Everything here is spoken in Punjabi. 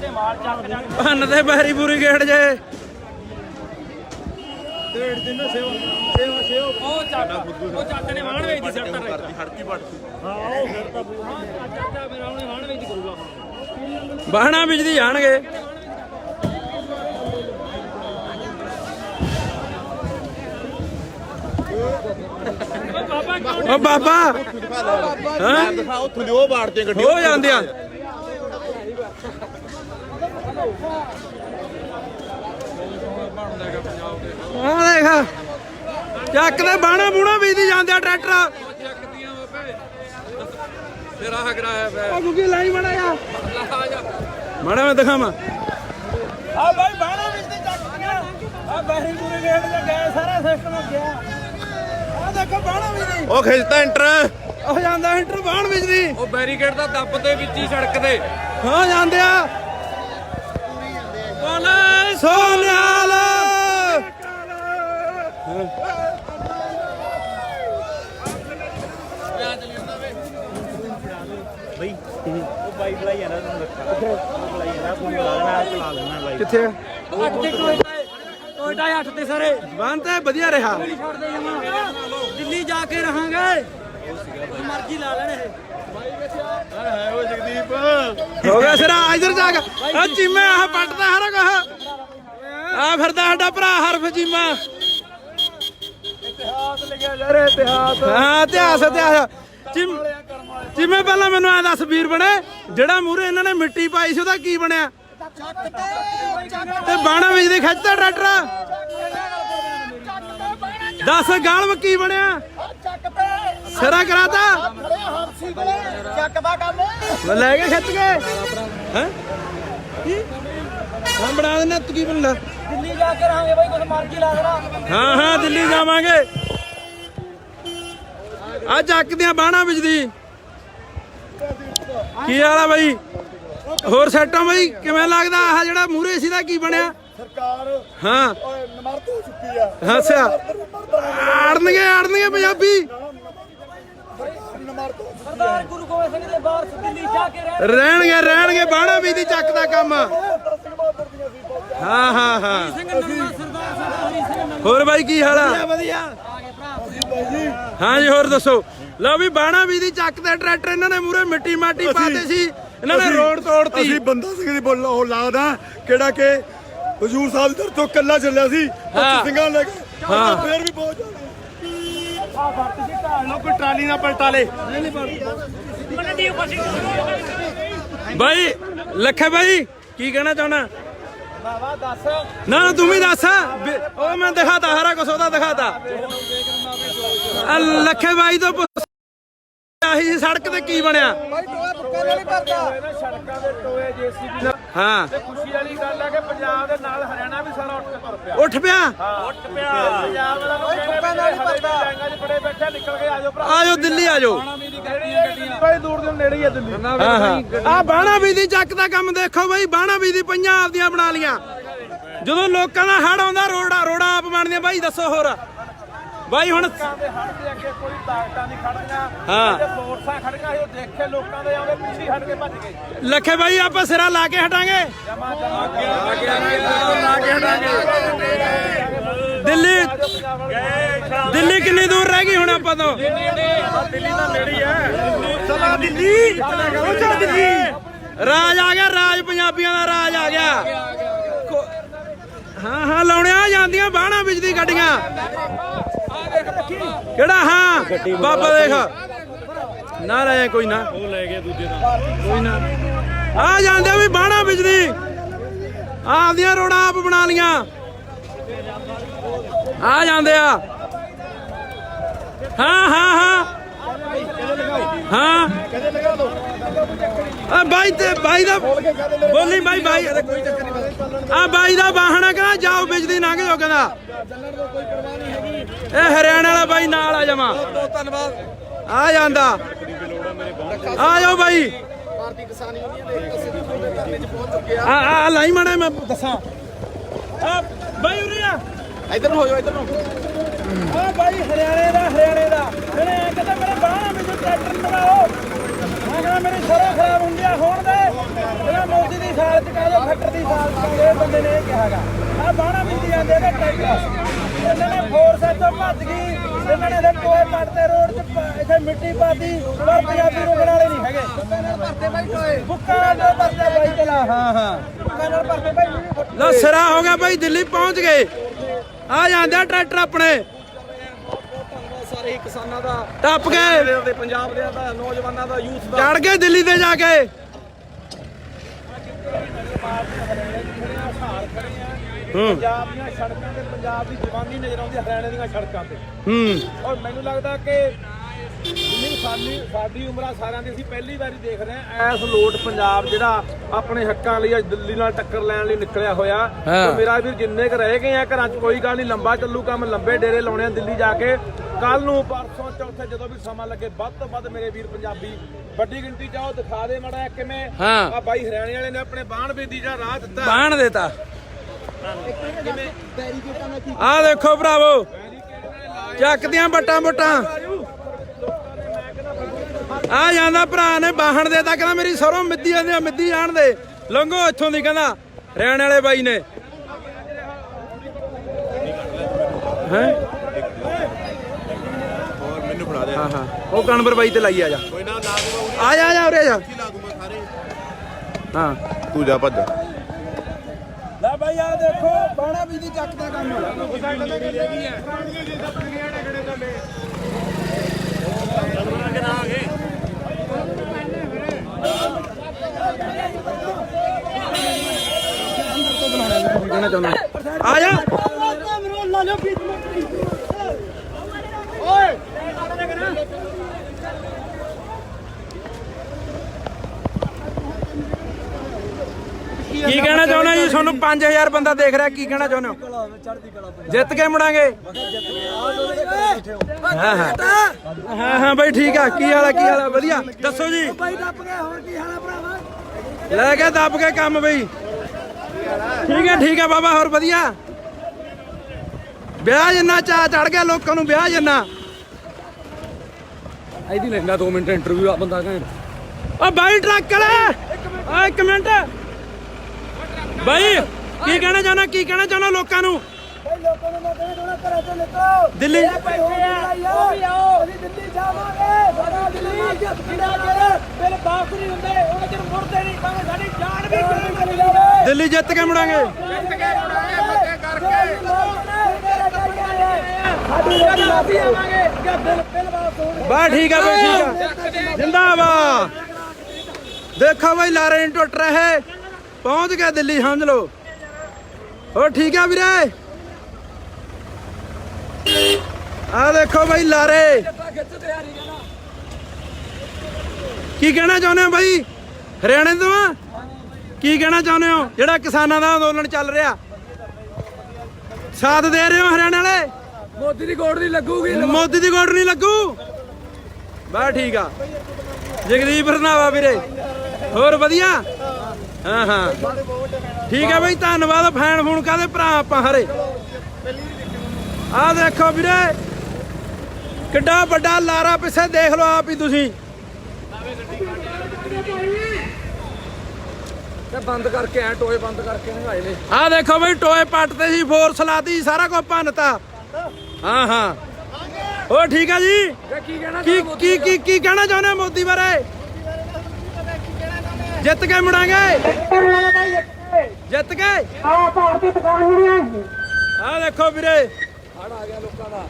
ਦੇ ਚੱਕ ਭੰਨ ਤੇ ਬਹਿਰੀ ਪੂਰੀ ਗੇੜ ਜੇ। ਉਹ ਚੱਕ ਉਹ ਚੱਕ ਨੇ ਵਾਹਣ ਵੇਚਦੀ ਸਿਰ ਤੇ ਰੱਖੀ। ਹੜਕੀ ਵੱਟਦੀ ਹਾਂ ਉਹ ਫਿਰ ਤਾਂ ਚਾਚਾ ਮੇਰਾ ਉਹਨੇ ਵਾਹਣ ਵੇਚ ਕਰੂਗਾ ਹੁਣ ਬਾਹਣਾ ਬਿਜਦੀ ਜਾਣਗੇ। ਓ ਬਾਬਾ! ਹਾਂ? ਦਿਖਾ ਉੱਥੋਂ ਦੀ ਉਹ ਬਾੜ ਤੇ ਗੱਡੀ ਹੋ ਜਾਂਦੇ ਆ ਆ ਦੇਖ। ਚੱਕ ਦੇ ਬਾਣਾ ਬੂਣਾ ਬੀਜਦੀ ਜਾਂਦੇ ਆ ਟਰੈਕਟਰ। ਤੇਰਾ ਹੱਕ ਰਾਇਆ ਪਿਆ। ਲਾਈ ਮੜਾ ਆ ਮੜਾ ਮੈਂ ਦਿਖਾਵਾਂ। ਆ ਬਾਈ ਬਾਣਾ ਵਿੱਚ ਤੇ ਚੱਕ ਗਿਆ। ਆ ਬਹਿਰੀ ਪੂਰੇ ਗੇਟ ਤੇ ਗਿਆ ਸਾਰਾ ਸਿਸਟਮ ਗਿਆ ਆ। ਦੇਖੋ ਬਾਣਾ ਵੀ ਨਹੀਂ। ਉਹ ਖਿੱਚਦਾ ਇੰਟਰ। ਉਹ ਜਾਂਦਾ ਇੰਟਰ ਬਾਣ ਬੀਜਦੀ ਉਹ ਬੈਰੀਕੇਡ ਦਾ ਦੱਬ ਦੇ ਵਿੱਚ ਹੀ ਸੜਕ ਤੇ। ਹਾਂ ਜਾਂਦੇ ਆ। ਬੋਲੇ ਸੋਨਿਆਲ। ਉਹ ਬਾਈ ਬੁਲਾਈ ਜਾਂਦਾ ਤੁਹਾਨੂੰ ਰੱਖਾ ਉਹ ਬੁਲਾਈ ਜਾਂਦਾ ਫੋਨ ਲਾ ਦੇਣਾ ਚਲਾ ਲੈਣਾ ਬਾਈ। ਕਿੱਥੇ? ਆ? ਅੱਠ ਤੇ ਟੋਇਟਾ ਟੋਇਟਾ ਅੱਠ ਤੇ ਸਾਰੇ। ਜ਼ਬਾਨ ਤੇ ਵਧੀਆ ਰਿਹਾ। ਛੱਡ ਦੇ ਜਮਾ। ਦਿੱਲੀ ਜਾ ਕੇ ਰਹਾਂਗੇ। ਮਰਜ਼ੀ ਲਾ ਲੈਣ ਇਹ। ਹੈ ਉਹ ਜਗਦੀਪ ਹੋ ਗਿਆ ਸਿਰਾ ਇਧਰ ਜਾ ਕੇ। ਆ ਚੀਮੇ ਆਹ ਪੱਟਦਾ ਹਰ ਕਹ ਆ ਫਿਰਦਾ ਸਾਡਾ ਭਰਾ ਹਰਫ ਚੀਮਾ। ਇਤਿਹਾਸ ਲਿਖਿਆ ਯਾਰ ਇਤਿਹਾਸ। ਹਾਂ ਇਤਿਹਾਸ ਇਤਿਹਾਸ। ਚੀਮ ਚੀਮੇ ਪਹਿਲਾਂ ਮੈਨੂੰ ਆ ਦੱਸ ਵੀਰ ਬਣੇ ਜਿਹੜਾ ਮੂਰੇ ਇਹਨਾਂ ਨੇ ਮਿੱਟੀ ਪਾਈ ਸੀ ਉਹਦਾ ਕੀ ਬਣਿਆ? ਤੇ ਬਾਣਾ ਵਿੱਚ ਦੀ ਖਿੱਚਦਾ ਟਰੈਕਟਰ। ਦੱਸ ਗਾਲਵ ਕੀ ਬਣਿਆ? ਸਿਰਾ ਕਰਾਤਾ? ਲੈ ਕੇ ਖਿੱਚ ਕੇ। ਹੈ? ਹਾਂ ਬਣਾ ਦਿੰਦਾ ਤੂੰ ਕੀ ਬਣਦਾ ਦਿੱਲੀ ਜਾ ਕੇ ਰਹਾਂਗੇ ਬਾਈ ਕੁਝ ਮਰਜ਼ੀ ਲਾ ਦੇਣਾ। ਹਾਂ ਹਾਂ ਦਿੱਲੀ ਜਾਵਾਂਗੇ। ਆ ਚੱਕਦਿਆਂ ਬਾਣਾ ਵਿਚਦੀ ਕੀ ਹਾਲ ਆ ਬਾਈ? ਹੋਰ ਸੈਟਾਂ ਬਾਈ? ਕਿਵੇਂ ਲੱਗਦਾ? ਆਹ ਜਿਹੜਾ ਮੂਰੇ ਸੀ ਦਾ ਕੀ ਬਣਿਆ? ਸਰਕਾਰ ਹਾਂ। ਓਏ ਨਮਰਤ ਹੋ ਚੁੱਕੀ ਆ ਅੱਛਾ। ਆੜਨਗੇ ਆੜਨਗੇ ਪੰਜਾਬੀ। ਸਰਦਾਰ ਗੁਰੂ ਗੋਬਿੰਦ ਸਿੰਘ ਦੇ ਬਾਹਰ ਦਿੱਲੀ ਜਾ ਕੇ ਰਹਿ ਰਹਿਣਗੇ ਰਹਿਣਗੇ ਬਾਣਾ ਵੀ ਦੀ ਚੱਕ ਦਾ ਕੰਮ। ਹਾਂ ਹਾਂ ਹਾਂ। ਹਰੀ ਸਿੰਘ ਨੰਨਾ ਹੋਰ ਬਾਈ ਕੀ ਹਾਲ ਆ? ਵਧੀਆ ਹਾਂ ਜੀ ਹੋਰ ਦੱਸੋ। ਲਓ ਵੀ ਬਾਣਾ ਵੀ ਦੀ ਚੱਕ ਤੇ ਟਰੈਕਟਰ ਇਹਨਾਂ ਨੇ ਮੂਰੇ ਮਿੱਟੀ ਮਾਟੀ ਪਾਤੇ ਸੀ। ਇਹਨਾਂ ਨੇ ਰੋਡ ਤੋੜਤੀ। ਅਸੀਂ ਬੰਦਾ ਸਿੰਘ ਦੀ ਬੋਲ ਉਹ ਲਾਦਾ ਕਿਹੜਾ ਕਿ ਹਜੂਰ ਸਾਹਿਬ ਦਰ ਤੋਂ ਕੱਲਾ ਚੱਲਿਆ ਸੀ। ਸਿੰਘਾਂ ਲੈ ਕੇ ਹਾਂ। ਫੇਰ ਵੀ ਬਹੁਤ ਜ਼ਿਆਦਾ। ਆ ਫਰਤ ਜੀ ਢਾਲ ਲੋ ਕੋਈ ਟਰਾਲੀ ਨਾ ਪਲਟਾ ਲੇ। ਬਾਈ ਲੱਖੇ ਬਾਈ ਕੀ ਕਹਿਣਾ ਚਾਹਣਾ ਬਾਬਾ ਦੱਸ। ਨਾ ਨਾ ਤੂੰ ਵੀ ਦੱਸ। ਉਹ ਮੈਂ ਦਿਖਾਤਾ ਸਾਰਾ ਕੁਝ ਉਹਦਾ ਦਿਖਾਤਾ। ਲੱਖੇ ਬਾਈ ਤੋਂ ਆਹੀ ਸੜਕ ਤੇ ਕੀ ਬਣਿਆ? ਸੜਕਾਂ ਦੇ ਟੋਏ ਜੇਸੀਬੀ ਹਾਂ। ਖੁਸ਼ੀ ਵਾਲੀ ਗੱਲ ਹੈ ਕਿ ਪੰਜਾਬ ਦੇ ਨਾਲ ਹਰਿਆਣਾ ਵੀ ਸਾਰਾ ਉੱਠ ਕੇ ਤੁਰ ਪਿਆ। ਉੱਠ ਪਿਆ? ਉੱਠ ਪਿਆ। ਪੰਜਾਬ ਵਾਲਾ ਨੂੰ ਕਹਿੰਦੇ ਨਾਲ ਹੀ ਪਰਦਾ ਲਾਈਨਾਂ 'ਚ ਬੜੇ ਬੈਠੇ ਨਿਕਲ ਕੇ ਆਜੋ ਭਰਾ। ਆਜੋ ਦਿੱਲੀ ਆਜੋ ਬਈ ਦੂਰ ਦੇ ਨੇੜੇ ਹੀ ਆ ਦਿੱਲੀ। ਹਾਂ ਹਾਂ ਆ ਬਾਣਾ ਵੀ ਦੀ ਚੱਕ ਦਾ ਕੰਮ ਦੇਖੋ ਬਾਈ ਬਾਣਾ ਵੀ ਦੀ ਪਈਆਂ ਆਪਦੀਆਂ ਬਣਾ ਲੀਆਂ। ਜਦੋਂ ਲੋਕਾਂ ਦਾ ਹੜ ਆਉਂਦਾ ਰੋੜਾ ਰੋੜਾ ਆਪ ਬਣਦੀਆਂ। ਬਾਈ ਦੱਸੋ ਹੋਰ। ਬਾਈ ਹੁਣ ਲੋਕਾਂ ਦੇ ਹੜ ਦੇ ਅੱਗੇ ਕੋਈ ਤਾਕਤਾਂ ਨਹੀਂ ਖੜੀਆਂ ਹਾਂ। ਜੇ ਫੋਰਸਾਂ ਖੜੀਆਂ ਸੀ ਉਹ ਦੇਖੇ ਲੋਕਾਂ ਦੇ ਆਉਂਦੇ ਪਿੱਛੇ ਹਟ ਕੇ ਭੱਜ ਗਏ। ਲੱਖੇ ਬਾਈ ਆਪਾਂ ਸਿਰਾ ਲਾ ਕੇ ਹਟਾਂਗੇ। ਜਮਾ ਜਮਾ ਲਾ ਕੇ ਹਟਾਂਗੇ ਦਿੱਲੀ। ਦਿੱਲੀ ਕਿੰਨੀ ਦੂਰ ਰਹਿ ਗਈ ਹੁਣ ਆਪਾਂ ਤੋਂ? ਦਿੱਲੀ ਦਾ ਨੇੜੇ ਹੈ ਚਲਾ ਦਿੱਲੀ। ਚਲਾ ਦਿੱਲੀ। ਰਾਜ ਆ ਗਿਆ ਰਾਜ ਪੰਜਾਬੀਆਂ ਦਾ ਰਾਜ ਆ ਗਿਆ। ਕੋ- ਹਾਂ ਹਾਂ ਲਾਉਣਿਆ ਜਾਂਦੀਆਂ ਬਾਣਾ ਵਿੱਚ ਦੀ ਗੱਡੀਆਂ। ਕਿਹੜਾ? ਹਾਂ ਬਾਬਾ ਦੇਖ। ਨਾ ਲੈ ਕੋਈ ਨਾ। ਉਹ ਲੈ ਗਿਆ ਦੂਜੇ ਦਾ ਕੋਈ ਨਾ। ਆ ਜਾਂਦੇ ਵੀ ਬਾਣਾ ਦੀ ਆਪਦੀਆਂ ਰੋੜਾਂ ਆਪ ਬਣਾ ਲੀਆਂ। ਆ ਜਾਂਦੇ ਆ। ਹਾਂ ਹਾਂ ਹਾਂ। ਹਾਂ। ਆ ਬਾਈ ਤੇ ਬਾਈ ਦਾ ਬੋਲੀ ਬਾਈ ਬਾਈ। ਆ ਬਾਈ ਦਾ ਵਾਹਣਾ ਕਹਿੰਦਾ ਜਾਓ ਬਿਜਲੀ ਲੰਘ ਜਾਓ ਕਹਿੰਦਾ। ਇਹ ਹਰਿਆਣਾ ਵਾਲਾ ਬਾਈ ਨਾਲ ਆ ਜਾਵਾਂ। ਆ ਜਾਂਦਾ। ਆ ਬਾਈ। ਭਾਰਤੀ ਕਿਸਾਨ ਯੂਨੀਅਨ ਦੇ ਧਰਨੇ 'ਚ ਪਹੁੰਚ ਚੁੱਕੇ ਆ ਆ ਲਾਈ ਮੜਾ ਮੈਂ ਦੱਸਾਂ। ਆ ਬਾਈ ਉਰੇ ਆ। ਇਧਰ ਹੋ ਜਾਓ ਇਧਰ ਨੂੰ। ਆ ਬਾਈ ਹਰਿਆਣੇ ਦਾ ਹਰਿਆਣੇ ਦਾ। ਇਹਨੇ ਐ ਕਹਿੰਦਾ ਮੇਰੇ ਬਾਹਾਂ ਵਿੱਚ ਟਰੈਕਟਰ ਬਣਾਓ ਮੈਂ ਕਹਿੰਦਾ ਮੇਰੇ ਸਾਰਾ ਖਰਾਬ ਹੁੰਦਿਆ ਹੋਣ ਦੇ। ਲਗਾਓ ਹੈਗਾ। ਆ ਬਾਣਾ ਵੀ ਜਾਂਦੇ ਨੇ ਟਰੈਕਟਰ ਇਹਨਾਂ ਨੇ ਫੋਰਸ ਇੱਥੋਂ ਭੱਜ ਗਈ। ਇਹਨਾਂ ਨੇ ਇੱਥੇ ਟੋਏ ਪੱਟਦੇ ਰੋਡ 'ਚ ਪ- ਇੱਥੇ ਮਿੱਟੀ ਪਾਤੀ ਪਰ ਪੰਜਾਬੀ ਰੁਕਣ ਵਾਲੇ ਨਹੀਂ ਹੈਗੇ। ਭਰਤੇ ਬਾਈ ਟੋਏ। ਬੁੱਕਾ ਨਾਲ ਭਰਤੇ ਬਾਈ ਚਲਾ। ਹਾਂ ਹਾਂ। ਬੁੱਕਾ ਨਾਲ ਭਰਤੇ ਬਾਈ ਲੋ ਸਿਰਾ ਹੋ ਗਿਆ ਬਾਈ ਦਿੱਲੀ ਪਹੁੰਚ ਗਏ। ਆ ਜਾਂਦੇ ਆ ਟਰੈਕਟਰ ਆਪਣੇ। ਸਾਰੇ ਹੀ ਕਿਸਾਨਾਂ ਦਾ ਟੱਪ ਗਏ। ਦੇ ਪੰਜਾਬ ਦੇ ਦਾ ਨੌਜਵਾਨਾਂ ਦਾ ਯੂਥ ਚੜ ਗਏ ਦਿੱਲੀ ਤੇ ਜਾ ਕੇ। ਹੂੰ। ਪੰਜਾਬ ਦੀਆਂ ਸੜਕਾਂ ਤੇ ਪੰਜਾਬ ਦੀ ਜਵਾਨੀ ਨਜ਼ਰ ਆਉਂਦੀ ਹੈ ਹਰਿਆਣੇ ਦੀਆਂ ਸੜਕਾਂ ਤੇ। ਹੂੰ। ਔਰ ਮੈਨੂੰ ਲੱਗਦਾ ਕਿ ਜਿੰਨੀ ਸਾਡੀ ਸਾਡੀ ਉਮਰਾਂ ਸਾਰਿਆਂ ਦੀ ਅਸੀਂ ਪਹਿਲੀ ਵਾਰੀ ਦੇਖ ਰਹੇ ਹਾਂ ਐਸ ਲੋਟ ਪੰਜਾਬ ਜਿਹੜਾ ਆਪਣੇ ਹੱਕਾਂ ਲਈ ਅੱਜ ਦਿੱਲੀ ਨਾਲ ਟੱਕਰ ਲੈਣ ਲਈ ਨਿਕਲਿਆ ਹੋਇਆ। ਹਾਂ। ਤੇ ਮੇਰਾ ਵੀਰ ਜਿੰਨੇ ਕ ਰਹਿ ਗਏ ਆ ਘਰਾਂ 'ਚ ਕੋਈ ਗੱਲ ਨਹੀਂ ਲੰਬਾ ਚੱਲੂ ਕੰਮ ਲੰਬੇ ਡੇਰੇ ਲਾਉਣੇ ਆ ਦਿੱਲੀ ਜਾ ਕੇ। ਕੱਲ ਨੂੰ ਪਰਸੋਂ ਚੌਥੇ ਜਦੋਂ ਵੀ ਸਮਾਂ ਲੱਗੇ ਵੱਧ ਤੋਂ ਵੱਧ ਮੇਰੇ ਵੀਰ ਪੰਜਾਬੀ ਵੱਡੀ ਗਿਣਤੀ 'ਚ ਆਓ ਦਿਖਾ ਦੇ ਮੜਾ ਕਿਵੇਂ ਹਾਂ। ਆ ਬਾਈ ਹਰਿਆਣੇ ਵਾਲੇ ਨੇ ਆਪਣੇ ਬਾਣ ਬੇਦੀ ਜਿਹੜਾ ਰਾਹ ਦਿੱਤਾ। ਬਾਣ ਦੇਤਾ। ਆ ਦੇਖੋ ਭਰਾਵੋ ਚੱਕਦੀਆਂ ਬੱਟਾਂ ਬੁੱਟਾਂ। ਆ ਜਾਂਦਾ ਭਰਾ ਨੇ ਬਾਹਣ ਦੇਤਾ ਕਹਿੰਦਾ ਮੇਰੀ ਸਰੋਂ ਮਿੱਦੀ ਜਾਂਦੀ ਆ ਮਿੱਦੀ ਜਾਣ ਦੇ। ਲੰਘੋ ਇੱਥੋਂ ਦੀ ਕਹਿੰਦਾ ਰਹਿਣ ਵਾਲੇ ਬਾਈ ਨੇ। ਹੈ? ਦੇ ਹਾਂ ਹਾਂ। ਉਹ ਕਣਬਰ ਬਾਈ ਤੇ ਲਾਈ ਆ ਜਾ। ਕੋਈ ਨਾ ਲਾ ਦੂੰਗਾ ਆ ਜਾ ਆ ਜਾ ਉਰੇ ਆ ਜਾ। ਲਾ ਦੂੰਗਾ ਸਾਰੇ। ਹਾਂ। ਤੂੰ ਜਾ ਭੱਜ। ਲੈ ਬਾਈ ਆ ਦੇਖੋ ਬਾਣਾ ਬੀਜੀ ਚੱਕ ਦਾ ਕੰਮ। ਕਹਿਣਾ ਚਾਹੁੰਦਾ ਆ ਜਾ। ਕੀ ਕਹਿਣਾ ਚਾਹੁੰਦਾ ਜੀ? ਤੁਹਾਨੂੰ 5000 ਬੰਦਾ ਦੇਖ ਰਿਹਾ, ਕੀ ਕਹਿਣਾ ਚਾਹੁੰਦੇ ਹੋ? ਜਿੱਤ ਕੇ ਮੁੜਾਂਗੇ। ਹਾਂ ਹਾਂ। ਹਾਂ ਹਾਂ, ਬਾਈ ਠੀਕ ਆ। ਕੀ ਹਾਲ ਆ, ਕੀ ਹਾਲ ਵਧੀਆ। ਦੱਸੋ ਜੀ। ਬਾਈ ਦੱਬ ਗਿਆ ਹੋਰ ਕੀ ਹਾਲ ਭਰਾਵਾ ਲੈ ਕੇ ਦੱਬ ਕੇ ਕੰਮ ਬਈ। ਠੀਕ ਹੈ ਠੀਕ ਹੈ ਬਾਬਾ, ਹੋਰ ਵਧੀਆ? ਵਿਆਹ ਜਿੰਨਾ ਚਾ ਚੜ ਗਿਆ ਲੋਕਾਂ ਨੂੰ ਵਿਆਹ ਜਿੰਨਾ। ਇਹਦੀ ਲੈਂਦਾ 2 ਮਿੰਟ ਇੰਟਰਵਿਊ ਆ ਬੰਦਾ ਘੈਂਟ ਓ ਬਾਈ ਟਰੱਕ ਵਾਲਾ ਆ ਇੱਕ ਮਿੰਟ। ਬਾਈ ਕੀ ਕਹਿਣਾ ਚਾਹੁੰਦਾ ਕੀ ਕਹਿਣਾ ਚਾਹੁੰਦਾ ਲੋਕਾਂ ਨੂੰ? ਬਾਈ ਲੋਕਾਂ ਨੂੰ ਮੈਂ ਕਹਿੰਦਾ ਥੋੜਾ ਘਰਾਂ ਤੋਂ ਨਿਕਲੋ। ਦਿੱਲੀ। ਬੈਠੇ ਆ। ਉਹ ਵੀ ਆਓ। ਅਸੀਂ ਦਿੱਲੀ ਜਾਵਾਂਗੇ। ਸਾਡਾ ਦਿੱਲੀ ਜਿਹੜਾ ਜਿਹੜਾ ਮੇਰੇ ਬਾਪ ਨਹੀਂ ਹੁੰਦੇ ਉਹਨਾਂ ਚਿਰ ਮੁੜਦੇ ਨਹੀਂ ਭਾਵੇਂ ਸਾਡੀ ਜਾਨ ਵੀ ਚਲੀ ਜਾਵੇ। ਦਿੱਲੀ ਜਿੱਤ ਕੇ ਮੁੜਾਂਗੇ। ਜਿੱਤ ਕੇ ਮੁੜਾਂਗੇ ਪੱਕੇ ਕਰਕੇ ਸਾਡੀ ਰੋਟੀ ਮਾਫੀ ਆਵਾਂਗੇ ਕਿ ਬਿੱਲ ਬਿੱਲ ਵਾਪਸ ਹੋਣ ਬਾ ਠੀਕ ਆ ਬਈ ਠੀਕ ਆ। ਜਿੰਦਾਬਾਦ। ਦੇਖੋ ਬਈ ਲਾਰੇ ਨਹੀਂ ਟੁੱਟ ਰਹੇ। ਪਹੁੰਚ ਗਏ ਦਿੱਲੀ ਸਮਝ ਲਓ। ਹੋ ਠੀਕ ਆ ਵੀਰੇ? ਆ ਦੇਖੋ ਬਈ ਲਾਰੇ। ਕੀ ਕਹਿਣਾ ਚਾਹੁੰਦੇ ਹੋ ਬਾਈ? ਹਰਿਆਣੇ ਤੋਂ? ਆ ਕੀ ਕਹਿਣਾ ਚਾਹੁੰਦੇ ਹੋ? ਜਿਹੜਾ ਕਿਸਾਨਾਂ ਦਾ ਅੰਦੋਲਨ ਚੱਲ ਰਿਹਾ। ਸਾਥ ਦੇ ਰਹੇ ਹੋ ਹਰਿਆਣੇ ਵਾਲੇ? ਮੋਦੀ ਦੀ ਗੋੜ ਨਹੀਂ ਲੱਗੂਗੀ ਮੋਦੀ ਦੀ ਗੋਡ ਨਹੀਂ ਲੱਗੂ? ਬਾ ਠੀਕ ਆ। ਜਗਦੀਪ ਰਨਾਵਾ ਵੀਰੇ। ਹੋਰ ਵਧੀਆ? ਹਾਂ ਹਾਂ। ਠੀਕ ਆ ਬਈ ਧੰਨਵਾਦ ਫੈਨ ਫੋਨ ਕਾਦੇ ਭਰਾ ਆਪਾਂ ਹਰੇ। ਆ ਦੇਖੋ ਵੀਰੇ। ਕਿੱਡਾ ਵੱਡਾ ਲਾਰਾ ਪਿੱਛੇ ਦੇਖ ਲਓ ਆਪ ਹੀ ਤੁਸੀਂ। ਤੇ ਬੰਦ ਕਰਕੇ ਐ ਟੋਏ ਬੰਦ ਕਰਕੇ ਨਗਾਏ ਨੇ। ਆ ਦੇਖੋ ਬਈ ਟੋਏ ਪੱਟਦੇ ਸੀ ਫੋਰਸ ਲਾਤੀ ਸਾਰਾ ਕੁਝ ਭੰਨਤਾ। ਹਾਂ ਹਾਂ। ਉਹ ਠੀਕ ਆ ਜੀ? ਕੀ ਕਹਿਣਾ ਕੀ ਕੀ ਕੀ ਕੀ ਕਹਿਣਾ ਚਾਹੁੰਦੇ ਹੋ ਮੋਦੀ ਬਾਰੇ? ਜਿੱਤ ਕੇ ਮੁੜਾਂਗੇ? ਜਿੱਤ ਕੇ? ਆ ਭਾਰਤੀ ਦੁਕਾਨ ਨਹੀਂ ਆ ਦੇਖੋ ਵੀਰੇ। ਹੜ ਆ ਗਿਆ ਲੋਕਾਂ ਦਾ।